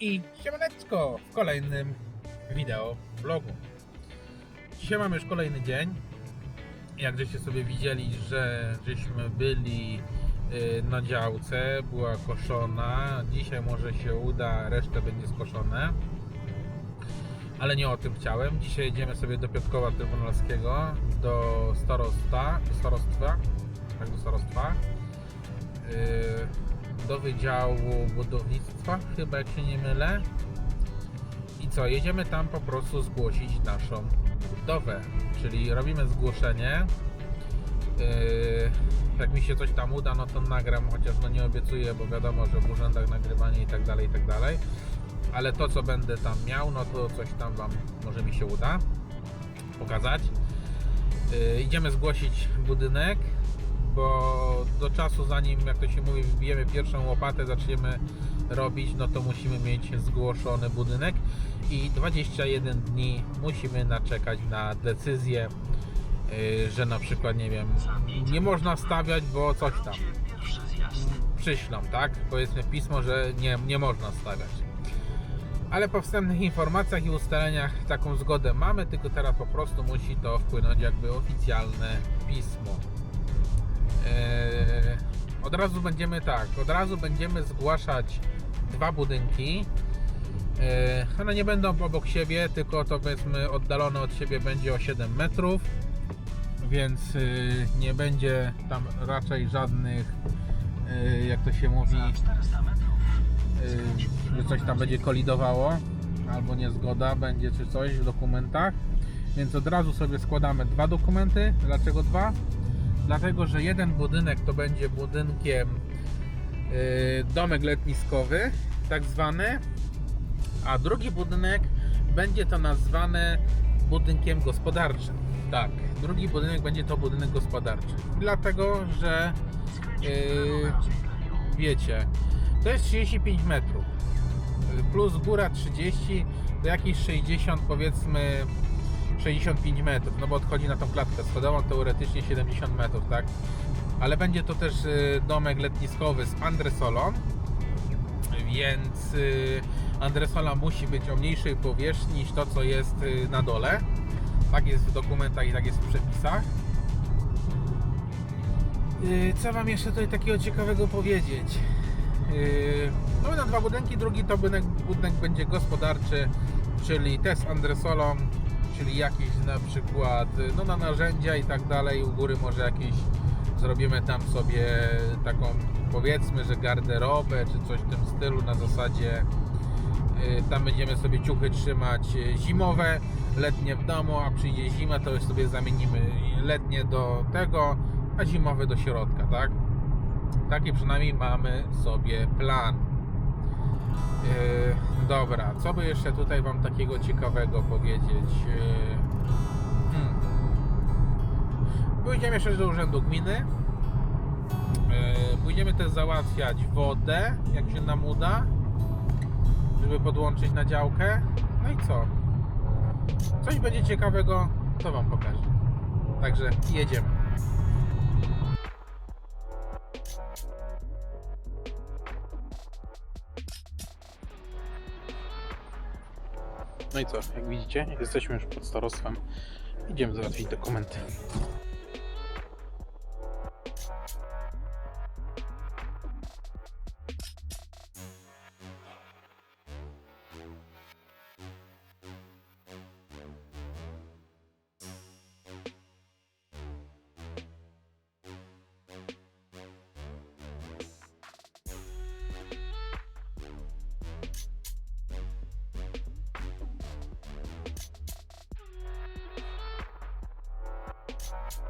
i siemaneczko w kolejnym wideo vlogu. Dzisiaj mamy już kolejny dzień. Jak żeście sobie widzieli, że żeśmy byli y, na działce, była koszona. Dzisiaj może się uda, resztę będzie skoszone. Ale nie o tym chciałem. Dzisiaj jedziemy sobie do Piotrkowa Trybunalskiego, do starosta, starostwa, tak do starostwa. Yy, do Wydziału Budownictwa, chyba jak się nie mylę. I co, jedziemy tam po prostu zgłosić naszą budowę, czyli robimy zgłoszenie. Yy, jak mi się coś tam uda, no to nagram, chociaż no nie obiecuję, bo wiadomo, że w urzędach nagrywanie i tak dalej, i tak dalej. Ale to, co będę tam miał, no to coś tam Wam może mi się uda pokazać. Yy, idziemy zgłosić budynek, bo do czasu zanim, jak to się mówi, wbijemy pierwszą łopatę, zaczniemy robić, no to musimy mieć zgłoszony budynek i 21 dni musimy naczekać na decyzję, yy, że na przykład, nie wiem, nie można stawiać, bo coś tam przyślą, tak? Powiedzmy pismo, że nie, nie można stawiać. Ale po wstępnych informacjach i ustaleniach taką zgodę mamy, tylko teraz po prostu musi to wpłynąć jakby oficjalne pismo. Eee, od razu będziemy tak, od razu będziemy zgłaszać dwa budynki. Eee, one nie będą obok siebie, tylko to powiedzmy oddalone od siebie będzie o 7 metrów, więc y, nie będzie tam raczej żadnych, y, jak to się mówi, Za 400 metrów. że coś tam będzie kolidowało albo niezgoda będzie czy coś w dokumentach. Więc od razu sobie składamy dwa dokumenty. Dlaczego dwa? Dlatego, że jeden budynek to będzie budynkiem domek letniskowy, tak zwany, a drugi budynek będzie to nazwane budynkiem gospodarczym. Tak, drugi budynek będzie to budynek gospodarczy. Dlatego, że Yy, wiecie, to jest 35 metrów plus góra 30 to jakieś 60 powiedzmy 65 metrów, no bo odchodzi na tą klatkę schodową teoretycznie 70 metrów, tak? Ale będzie to też y, domek letniskowy z andresolą, więc y, andresola musi być o mniejszej powierzchni niż to, co jest y, na dole. Tak jest w dokumentach i tak jest w przepisach. Co Wam jeszcze tutaj takiego ciekawego powiedzieć? No na dwa budynki, drugi to budynek, budynek będzie gospodarczy, czyli też z andresolą, czyli jakiś na przykład no na narzędzia i tak dalej, u góry może jakieś zrobimy tam sobie taką powiedzmy, że garderobę czy coś w tym stylu na zasadzie yy, tam będziemy sobie ciuchy trzymać yy, zimowe, letnie w domu, a przyjdzie zima, to już sobie zamienimy letnie do tego, a zimowe do środka, tak? Taki przynajmniej mamy sobie plan. Yy, dobra, co by jeszcze tutaj Wam takiego ciekawego powiedzieć? Yy. Pójdziemy jeszcze do Urzędu Gminy. Yy, pójdziemy też załatwiać wodę, jak się nam uda, żeby podłączyć na działkę. No i co? Coś będzie ciekawego, to Wam pokażę. Także jedziemy. No i co, jak widzicie, jesteśmy już pod starostwem. Idziemy załatwić dokumenty. Thank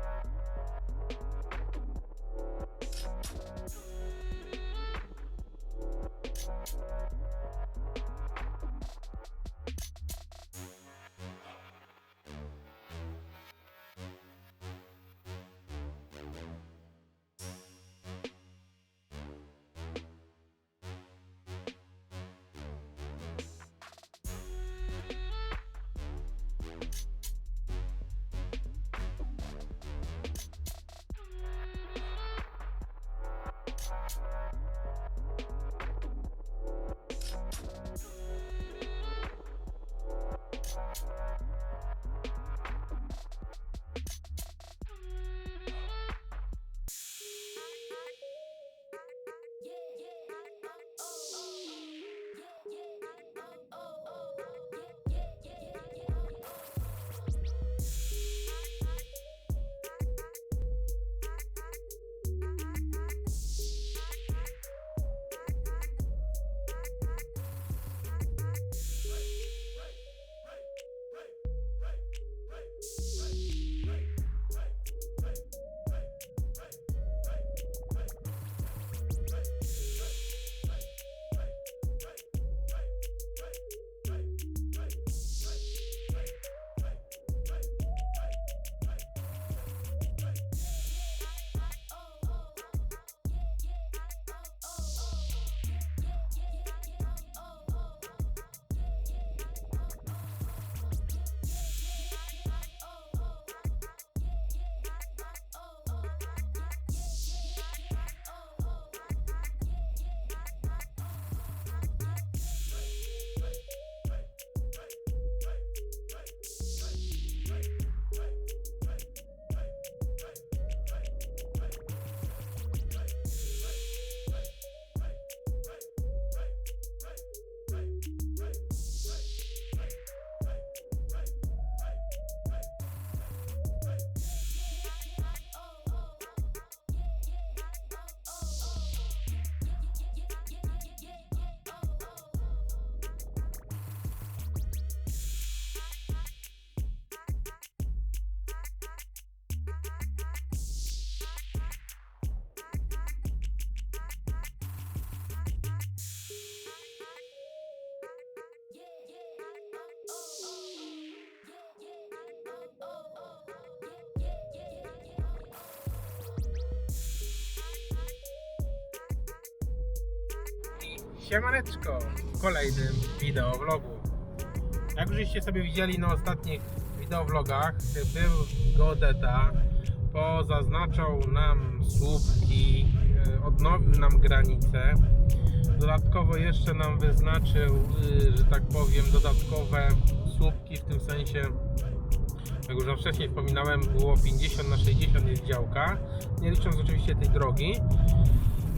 Siemaneczko w kolejnym wideovlogu. Jak żeście sobie widzieli na ostatnich wideovlogach, był Godeta, pozaznaczał nam słupki, e, odnowił nam granice. Dodatkowo jeszcze nam wyznaczył, y, że tak powiem, dodatkowe słupki, w tym sensie, jak już wcześniej wspominałem, było 50 na 60 jest działka, nie licząc oczywiście tej drogi.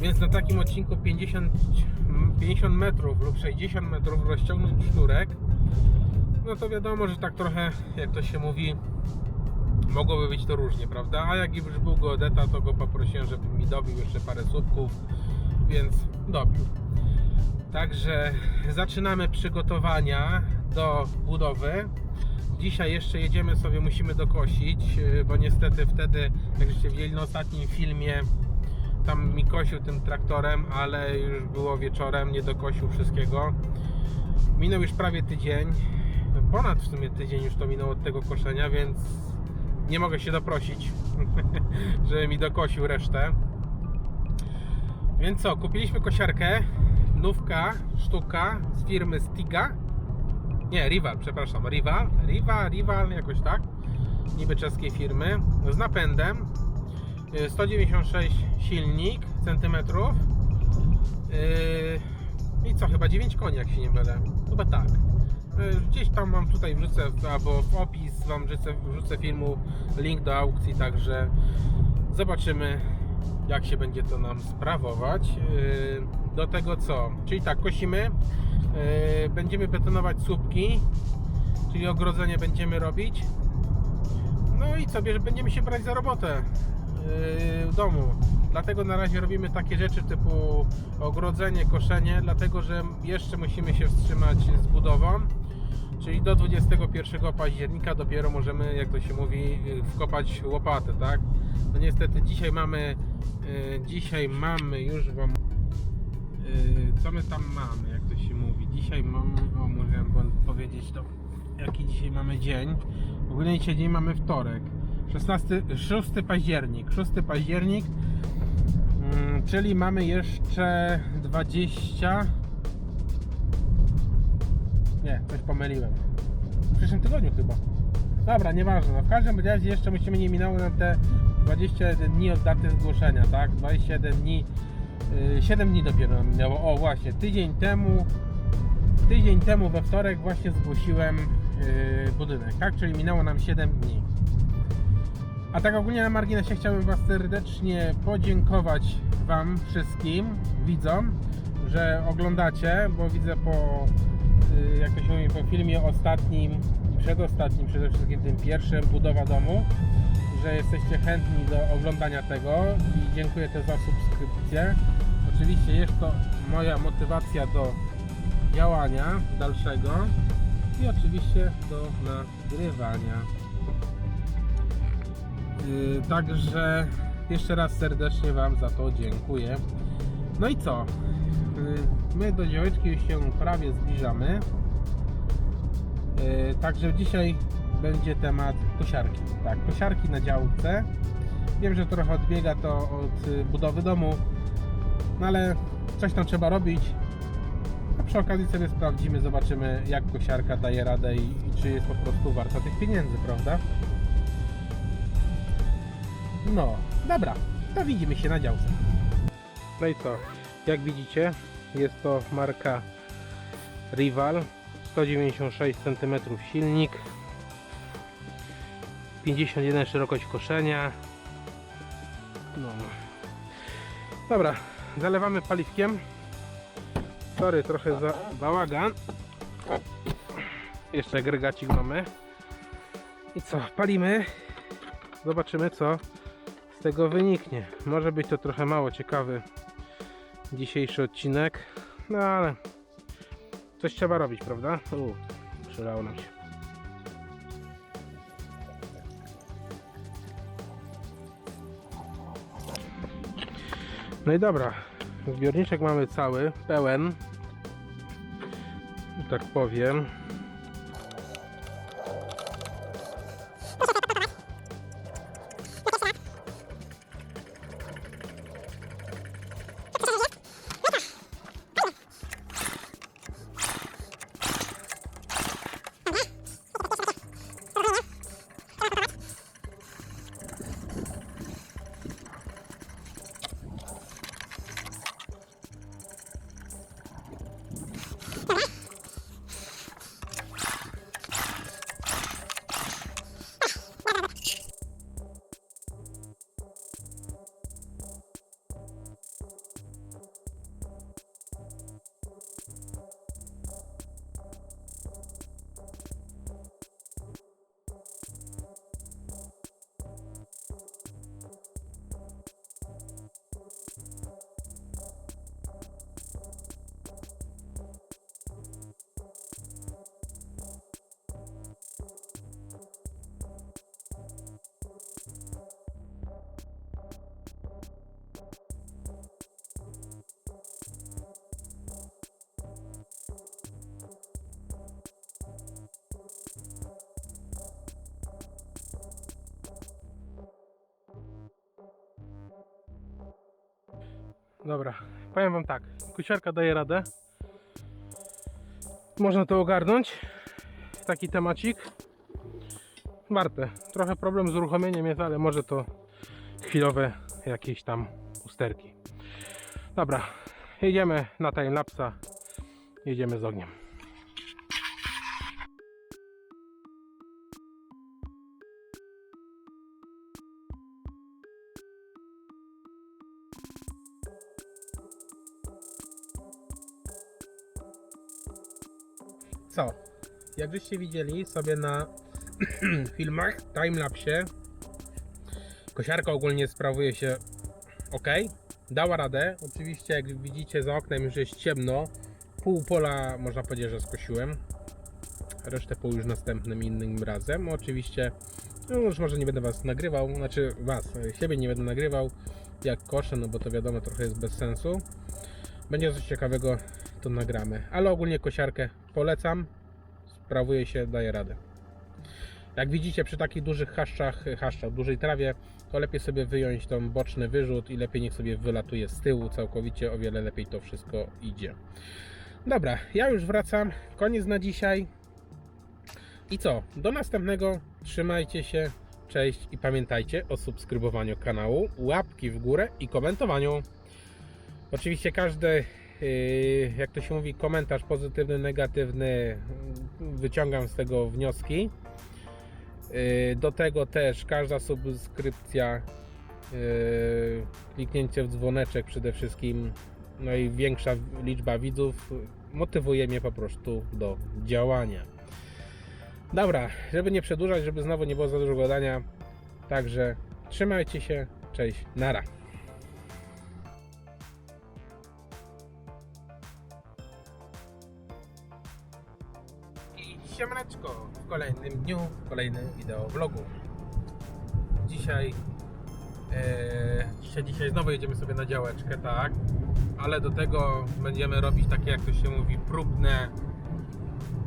Więc na takim odcinku 50, 50 metrów lub 60 metrów rozciągnąć sznurek, no to wiadomo, że tak trochę, jak to się mówi, mogłoby być to różnie, prawda? A jak już był geodeta, to go poprosiłem, żeby mi dobił jeszcze parę słupków, więc dobił. Także zaczynamy przygotowania do budowy. Dzisiaj jeszcze jedziemy sobie, musimy dokosić, yy, bo niestety wtedy, jak żeście widzieli na ostatnim filmie, tam mi kosił tym traktorem, ale już było wieczorem, nie dokosił wszystkiego. Minął już prawie tydzień, ponad w sumie tydzień już to minął od tego koszenia, więc nie mogę się doprosić, żeby mi dokosił resztę. Więc co, kupiliśmy kosiarkę, nówka, sztuka z firmy Stiga. Nie, Rival, przepraszam, Rival, Rival, Rival, jakoś tak, niby czeskiej firmy, z napędem, 196 silnik centymetrów. Yy, i co, chyba 9 koni jak się nie mylę. Chyba tak. Yy, gdzieś tam mam tutaj wrzucę albo w opis wam wrzucę, wrzucę filmu link do aukcji także zobaczymy jak się będzie to nam sprawować. Do tego co, czyli tak kosimy. Będziemy betonować słupki czyli ogrodzenie będziemy robić. No i co, będziemy się brać za robotę w domu. Dlatego na razie robimy takie rzeczy typu ogrodzenie, koszenie, dlatego że jeszcze musimy się wstrzymać z budową. Czyli do 21 października dopiero możemy, jak to się mówi, yy, wkopać łopatę, tak? No niestety dzisiaj mamy, yy, dzisiaj mamy już wam, yy, co my tam mamy, jak to się mówi? Dzisiaj mamy, o wam powiedzieć to, jaki dzisiaj mamy dzień. Ogólnie dzisiaj dzień mamy wtorek. 16, 6 październik. 6 październik, mm, czyli mamy jeszcze 20. Nie, coś pomyliłem. W przyszłym tygodniu chyba. Dobra, nieważne. No w każdym razie jeszcze musimy nie minęło nam te 21 dni od daty zgłoszenia, tak? 21 dni, yy, 7 dni dopiero minęło. O, właśnie, tydzień temu, tydzień temu we wtorek właśnie zgłosiłem yy, budynek, tak? Czyli minęło nam 7 dni. A tak ogólnie na marginesie chciałbym Was serdecznie podziękować Wam wszystkim widzom, że oglądacie, bo widzę po, y, jak to się mówi, po filmie ostatnim przedostatnim, przede wszystkim tym pierwszym, budowa domu, że jesteście chętni do oglądania tego i dziękuję też za subskrypcję. Oczywiście jest to moja motywacja do działania dalszego i oczywiście do nagrywania. Yy, Także jeszcze raz serdecznie Wam za to dziękuję. No i co? Yy, My do działeczki już się prawie zbliżamy. Yy, Także dzisiaj będzie temat kosiarki. Tak, kosiarki na działce. Wiem, że trochę odbiega to od y, budowy domu, no ale coś tam trzeba robić. A przy okazji sobie sprawdzimy, zobaczymy jak kosiarka daje radę i, i czy jest po prostu warta tych pieniędzy, prawda? No, dobra, to widzimy się na działce. No i co, jak widzicie, jest to marka Rival, 196 cm silnik, 51 szerokość koszenia. No. Dobra, zalewamy paliwkiem. Sorry, trochę za bałagan. Jeszcze agregacik mamy. I co, palimy. Zobaczymy co z tego wyniknie. Może być to trochę mało ciekawy dzisiejszy odcinek, no ale coś trzeba robić, prawda? U, przelało nam się. No i dobra, zbiorniczek mamy cały, pełen. tak powiem. Dobra, powiem wam tak, kusiarka daje radę. Można to ogarnąć. Taki temacik. Warte. Trochę problem z uruchomieniem jest, ale może to chwilowe jakieś tam usterki. Dobra, jedziemy na timelapsa. Jedziemy z ogniem. Co? Jak żeście widzieli sobie na filmach, timelapsie, kosiarka ogólnie sprawuje się ok, dała radę. Oczywiście, jak widzicie za oknem już jest ciemno, pół pola można powiedzieć, że skosiłem. Resztę pół już następnym innym razem. Oczywiście, no już może nie będę Was nagrywał, znaczy Was, siebie nie będę nagrywał jak koszę, no bo to wiadomo trochę jest bez sensu. Będzie coś ciekawego, to nagramy. Ale ogólnie kosiarkę polecam. Sprawuje się, daje radę. Jak widzicie przy takich dużych haszczach, haszczach, dużej trawie, to lepiej sobie wyjąć tą boczny wyrzut i lepiej niech sobie wylatuje z tyłu całkowicie, o wiele lepiej to wszystko idzie. Dobra, ja już wracam. Koniec na dzisiaj. I co? Do następnego. Trzymajcie się. Cześć i pamiętajcie o subskrybowaniu kanału, łapki w górę i komentowaniu. Oczywiście każdy, jak to się mówi, komentarz pozytywny, negatywny, yy, wyciągam z tego wnioski. Yy, Do tego też każda subskrypcja, yy, kliknięcie w dzwoneczek przede wszystkim, no i większa liczba widzów motywuje mnie po prostu do działania. Dobra, żeby nie przedłużać, żeby znowu nie było za dużo gadania, także trzymajcie się, cześć, nara. Kolejnym dniu, w kolejnym wideo vlogu. Dzisiaj, e, dzisiaj, dzisiaj znowu jedziemy sobie na działeczkę, tak? Ale do tego będziemy robić takie, jak to się mówi, próbne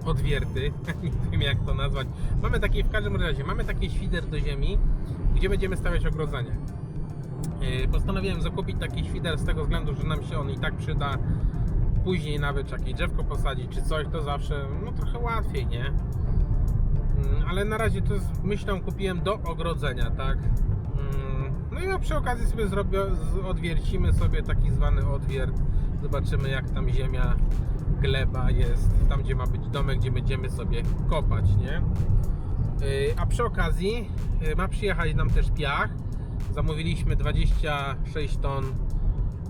odwierty. Nie wiem jak to nazwać. Mamy taki, w każdym razie, mamy taki świder do ziemi, gdzie będziemy stawiać ogrodzenie. E, Postanowiłem zakupić taki świder z tego względu, że nam się on i tak przyda później nawet czy jakieś drzewko posadzić czy coś, to zawsze no trochę łatwiej, nie? Mm, Ale na razie to z myślą kupiłem do ogrodzenia, tak? Mm, No i a przy okazji sobie zrobię, odwiercimy sobie taki zwany odwiert. Zobaczymy jak tam ziemia, gleba jest, tam gdzie ma być domek, gdzie będziemy sobie kopać, nie? Yy, A przy okazji yy, ma przyjechać nam też piach. Zamówiliśmy 26 ton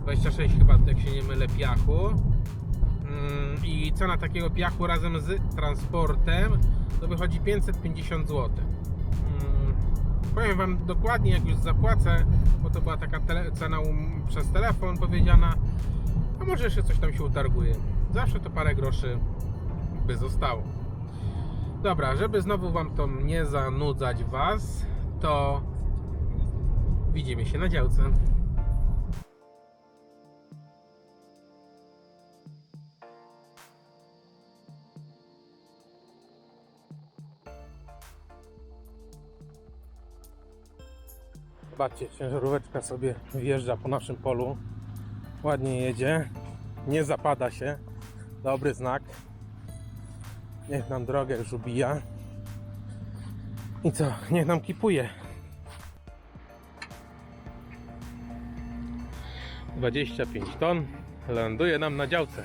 26 chyba, jak się nie mylę, piachu. Mm, I cena takiego piachu razem z transportem to wychodzi 550 zł. Mm, Powiem Wam dokładnie, jak już zapłacę, bo to była taka tele, cena um, przez telefon powiedziana, a może jeszcze coś tam się utarguje. Zawsze to parę groszy by zostało. Dobra, żeby znowu Wam to nie zanudzać Was, to widzimy się na działce. Zobaczcie, ciężaróweczka sobie wjeżdża po naszym polu. Ładnie jedzie. Nie zapada się. Dobry znak. Niech nam drogę już ubija. I co? Niech nam kipuje. 25 ton ląduje nam na działce.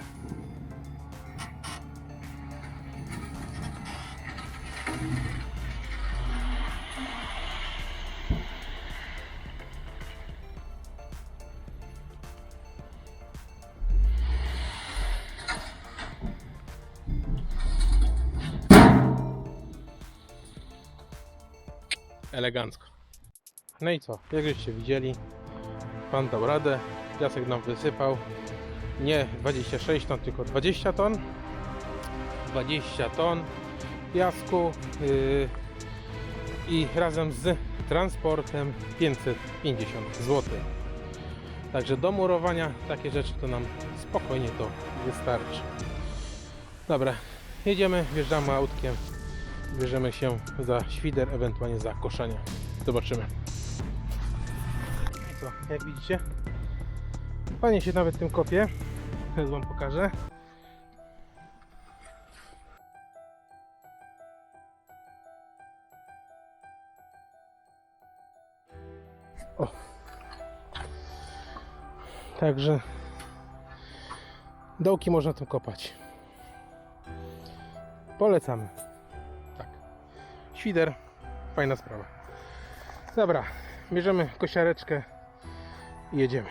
Elegancko. No i co? Jak żeście widzieli, pan dał radę, piasek nam wysypał. Nie 26 ton, tylko 20 ton. 20 ton piasku yy, i razem z transportem 550 zł. Także do murowania takie rzeczy to nam spokojnie to wystarczy. Dobra, jedziemy, wjeżdżamy autkiem, bierzemy się za świder, ewentualnie za koszenie. Zobaczymy. Co, jak widzicie, fajnie się nawet tym kopie. Teraz Wam pokażę. O. Także dołki można tu kopać. Polecamy. Świder, fajna sprawa. Dobra, bierzemy kosiareczkę i jedziemy.